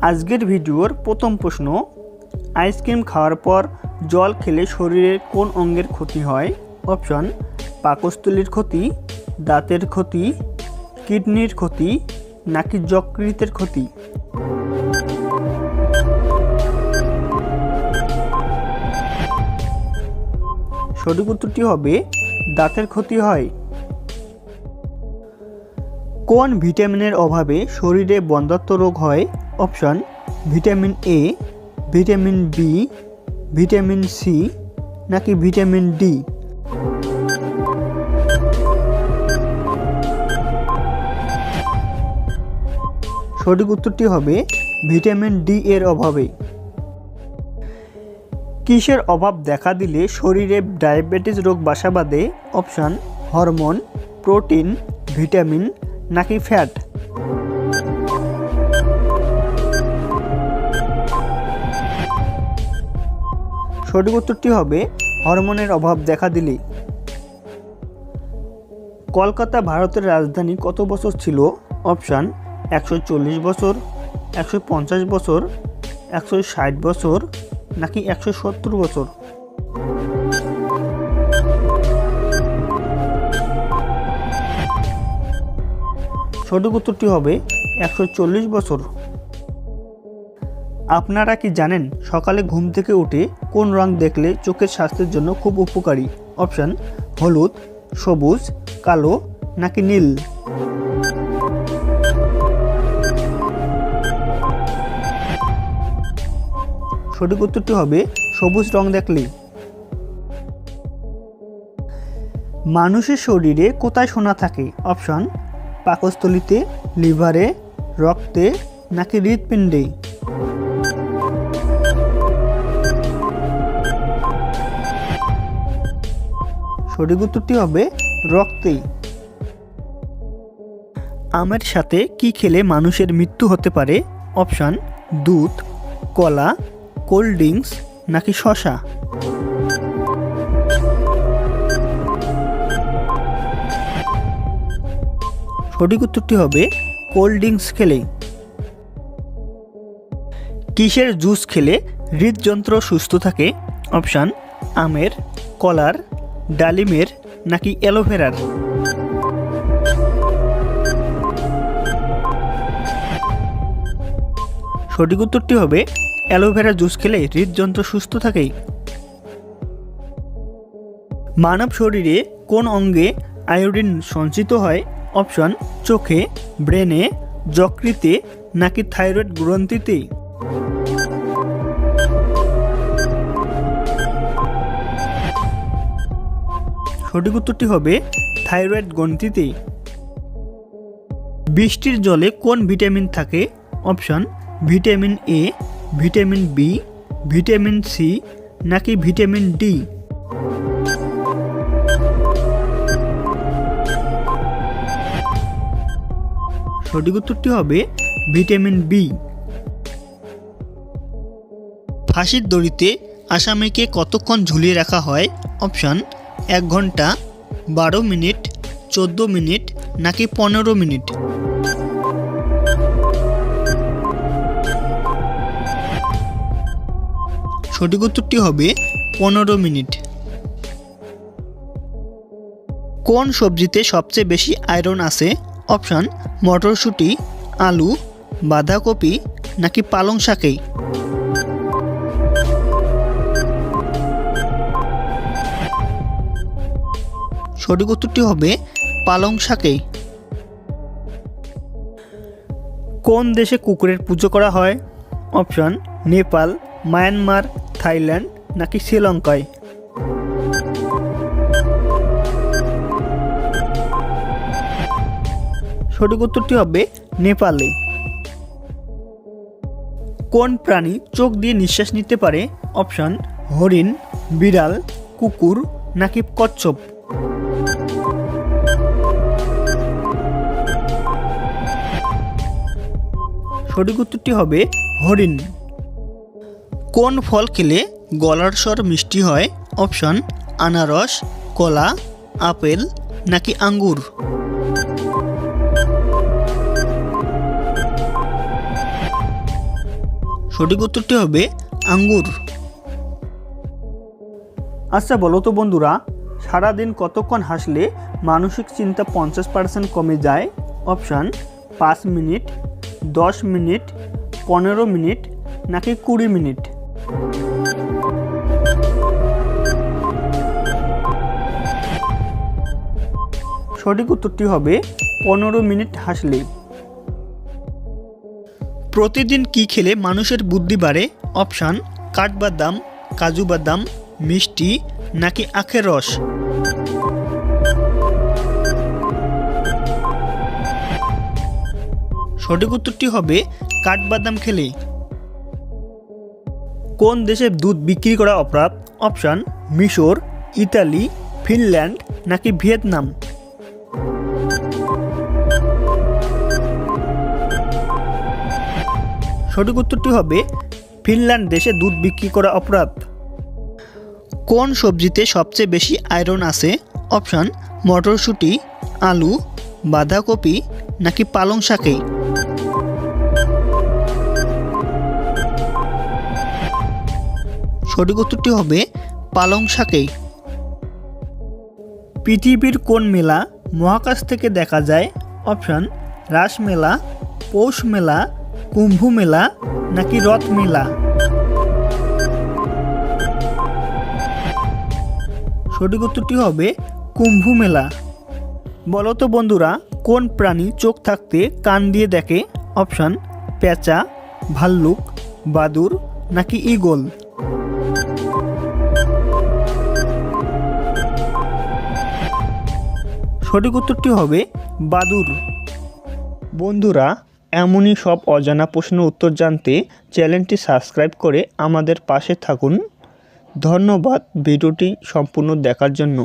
আজকের ভিডিওর প্রথম প্রশ্ন আইসক্রিম খাওয়ার পর জল খেলে শরীরের কোন অঙ্গের ক্ষতি হয়? অপশন পাকস্থলীর ক্ষতি, দাঁতের ক্ষতি, কিডনির ক্ষতি, নাকি যকৃতের ক্ষতি? সঠিক উত্তরটি হবে, দাঁতের ক্ষতি হয়। কোন ভিটামিনের অভাবে শরীরে বন্ধ্যাত্ব রোগ হয়? Option vitamin A vitamin B vitamin C নাকি ভিটামিন ডি সঠিক উত্তরটি হবে ভিটামিন ডি এর অভাবে। কিসের অভাব দেখা দিলে শরীরে ডায়াবেটিস রোগ বাসা বাঁধে? অপশান, হরমোন, প্রোটিন, ভিটামিন নাকি ফ্যাট? সঠিক উত্তরটি হবে হরমোনের অভাব দেখা দিলে কলকাতা ভারতের রাজধানী কত বছর ছিল? অপশান, একশো চল্লিশ বছর, একশো পঞ্চাশ বছর, একশো ষাট বছর, নাকি একশো সত্তর বছর? সঠিক উত্তরটি হবে একশো চল্লিশ বছর। আপনারা কি জানেন সকালে ঘুম থেকে উঠে কোন রং দেখলে চোখের স্বাস্থ্যের জন্য খুব উপকারী? অপশান, হলুদ, সবুজ, কালো নাকি নীল? সঠিক উত্তরটি হবে সবুজ রং দেখলে। মানুষের শরীরে কোথায় সোনা থাকে? অপশন, পাকস্থলিতে, লিভারে, রক্তে নাকি হৃৎপিণ্ডে? সঠিক উত্তরটি হবে রক্তেই। আমের সাথে কি খেলে মানুষের মৃত্যু হতে পারে? অপশান, দুধ, কলা, কোল্ড ড্রিঙ্কস নাকি শশা? সঠিক উত্তরটি হবে কোল্ড ড্রিঙ্কস খেলে। কিসের জুস খেলে হৃদযন্ত্র সুস্থ থাকে? অপশান, আমের, কলার ডালিমের নাকি অ্যালোভেরার? সঠিক উত্তরটি হবে, অ্যালোভেরা জুস খেলে হৃদযন্ত্র সুস্থ থাকে মানব শরীরে কোন অঙ্গে আয়োডিন সঞ্চিত হয়? অপশন, চোখে, ব্রেনে, যকৃতে নাকি থাইরয়েড গ্রন্থিতে? সঠিক উত্তরটি হবে থাইরয়েড গ্রন্থিতে বৃষ্টির জলে কোন ভিটামিন থাকে? Option, vitamin A vitamin B vitamin C নাকি ভিটামিন ডি সঠিক উত্তরটি হবে ভিটামিন বি ফাঁসির দড়িতে আসামিকে কতক্ষণ ঝুলিয়ে রাখা হয়? অপশান এক ঘণ্টা, বারো মিনিট, চোদ্দ মিনিট নাকি পনেরো মিনিট? সঠিক উত্তরটি হবে পনেরো মিনিট। কোন সবজিতে সবচেয়ে বেশি আয়রন আছে? অপশান, মটরশুঁটি, আলু, বাঁধাকপি নাকি পালং শাকেই? সঠিক উত্তরটি হবে পালং শাকে। কোন দেশে কুকুরের পুজো করা হয়? অপশন, নেপাল, মায়ানমার, থাইল্যান্ড নাকি শ্রীলঙ্কায়? সঠিক উত্তরটি হবে নেপালে। কোন প্রাণী চোখ দিয়ে নিঃশ্বাস নিতে পারে? অপশন, হরিণ, বিড়াল, কুকুর নাকি কচ্ছপ? সঠিক উত্তরটি হবে হরিণ। কোন ফল খেলে গলার স্বর মিষ্টি হয়? অপশন, আনারস, কলা, আপেল নাকি আঙ্গুর? সঠিক উত্তরটি হবে আঙ্গুর। আচ্ছা বলো তো বন্ধুরা, সারাদিন কতক্ষণ হাসলে মানসিক চিন্তা পঞ্চাশ পার্সেন্ট কমে যায়? অপশান পাঁচ মিনিট, দশ মিনিট, পনেরো মিনিট নাকি কুড়ি মিনিট? সঠিক উত্তরটি হবে পনেরো মিনিট হাসলে। প্রতিদিন কি খেলে মানুষের বুদ্ধি বাড়ে? অপশান কাঠবাদাম কাজু বাদাম, মিষ্টি নাকি আখের রস? সঠিক উত্তরটি হবে কাঠবাদাম খেলে। কোন দেশে দুধ বিক্রি করা অপরাধ? অপশান, মিশর, ইতালি, ফিনল্যান্ড নাকি ভিয়েতনাম? সঠিক উত্তরটি হবে ফিনল্যান্ড দেশে দুধ বিক্রি করা অপরাধ। কোন সবজিতে সবচেয়ে বেশি আয়রন আছে? অপশান, মটরশুঁটি, আলু, বাঁধাকপি নাকি পালং শাকে? সঠিক উত্তরটি হবে পালং শাকে। পৃথিবীর কোন মেলা মহাকাশ থেকে দেখা যায়? অপশান, রাস মেলা, পৌষ মেলা, কুম্ভ মেলা নাকি রথ মেলা? সঠিক উত্তরটি হবে কুম্ভ মেলা। বলো তো বন্ধুরা, কোন প্রাণী চোখ থাকতে কান দিয়ে দেখে? অপশান, পেঁচা, ভাল্লুক, বাদুর নাকি ঈগল সঠিক উত্তরটি হবে বাদুর। বন্ধুরা, এমনই সব অজানা প্রশ্নের উত্তর জানতে চ্যানেলটি সাবস্ক্রাইব করে আমাদের পাশে থাকুন। ধন্যবাদ ভিডিওটি সম্পূর্ণ দেখার জন্য।